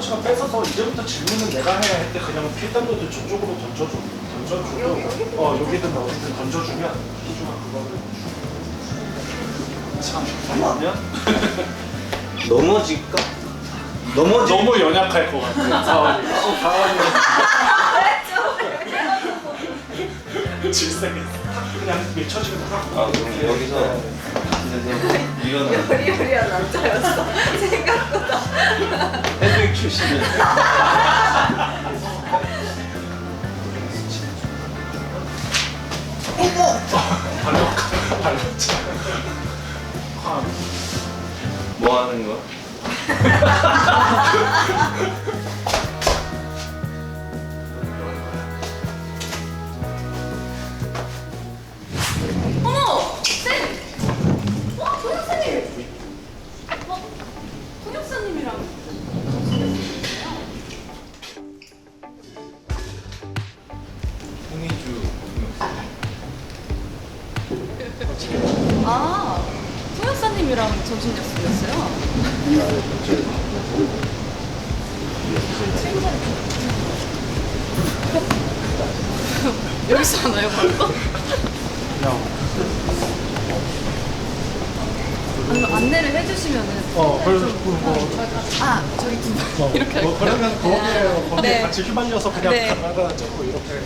시간 뺏어서 이제부터 질문은 내가 해야 할 때 그냥 필담로드 저쪽으로 던져줘. 던져주고 어 여기든 어디든 던져주면 희주가 그거를 참 그러면 넘어질까? 넘어질 너무 연약할 것 같아. 어 상황이. 질색했어. 그냥 밀쳐지면 하고. 아 그럼 여기서 그래 서 일어나 리얼리한 남자였어. 생각보다. 헤드윅 출신은 발로 발로. 뭐 하는 거 아, 통역사님이랑 점심 약속이었어요? 여기서 하나요, 벌써? 아니면 안내를 해주시면은 어 그래서 뭐. 아 저기 두 분. 어, 이렇게 뭐 할까요? 그러면 거기에 거기에 네. 같이 휘말려서 그냥 네. 가다가 자고 이렇게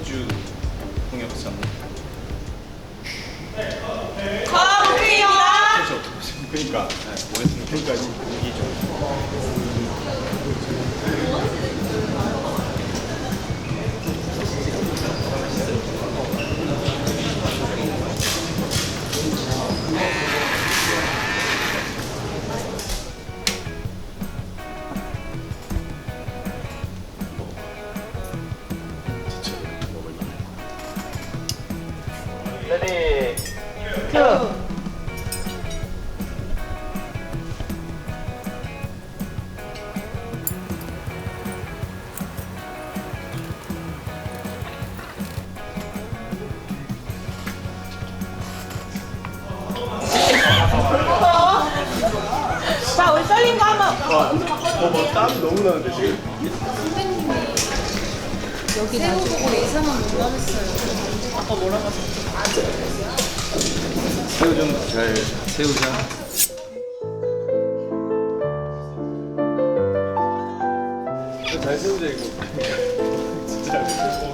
홍희주 통역사 그러니까 네, 뭐였습니까? 그러니까 홍희주 자, 우리 썰린 거 한번. 어뭐 땀이 너무 나는데 지금 여기 새우 보고 이상한 거 하셨어요. 아까 뭐라고 하셨죠? 새우 좀 잘 새우자. 잘 새우자 이거. 진짜 잘 새우.